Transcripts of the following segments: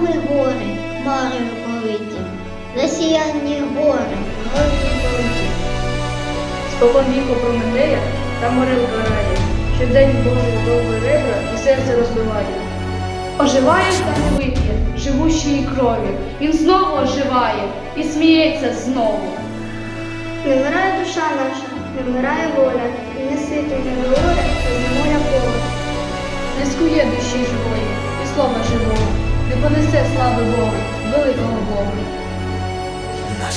Ми гори, мари вмовиті, засіянні гори, горні молоді. Спокон віку Прометея та морил карає, щодень Божий довго ребра і серце розбиває. Оживає замовиття живущої крові, він знову оживає і сміється знову. Не вмирає душа наша, не вмирає воля, і не сити, не горе, не моля понесе слави Богу, великого Бога. За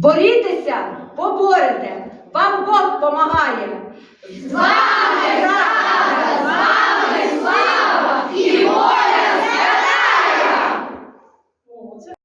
Борітеся, поборете, вам Бог помагає.